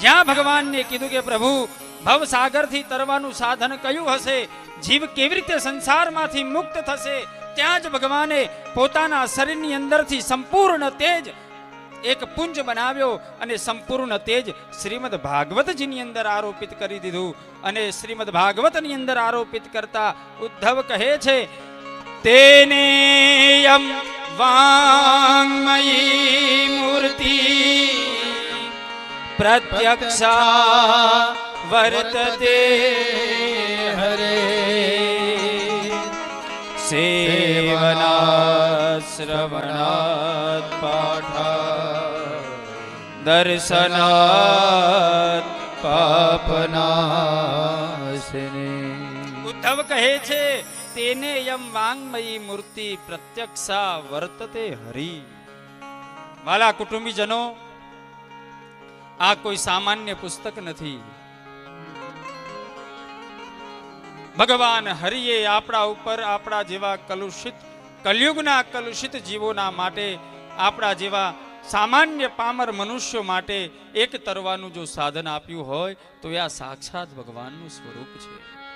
જ્યાં ભગવાનને કીધું કે પ્રભુ, ભવસાગરથી તરવાનું સાધન કયું હશે? જીવ કેવી રીતે સંસારમાંથી મુક્ત થશે? ત્યાં જ ભગવાને પોતાના શરીરની અંદરથી સંપૂર્ણ તેજ એક પુંજ બનાવ્યો અને સંપૂર્ણ તેજ શ્રીમદ ભાગવતજીની અંદર આરોપિત કરી દીધું. અને શ્રીમદ ભાગવતની અંદર આરોપિત કરતા ઉદ્ધવ કહે છે, તેને વાંગમયી મૂર્તિ પ્રત્યક્ષા વર્તતે હરે સેવના શ્રવણાત પાઠા દર્શનાત પાપનાશિની ઉદ્ધવ કહે છે તેને યમ વાંગમયી મૂર્તિ પ્રત્યક્ષા વર્તતે હરિ વાલા કુટુંબીજનો આ કોઈ સામાન્ય પુસ્તક નથી. ભગવાન હરિએ આપણા ઉપર આપણા જેવા કલુષિત, કલયુગના કલુષિત જીવોના માટે આપણા જેવા સામાન્ય પામર મનુષ્યો માટે એક તરવાનું જો સાધન આપ્યું હોય, તો એ આ સાક્ષાત ભગવાનનું સ્વરૂપ છે.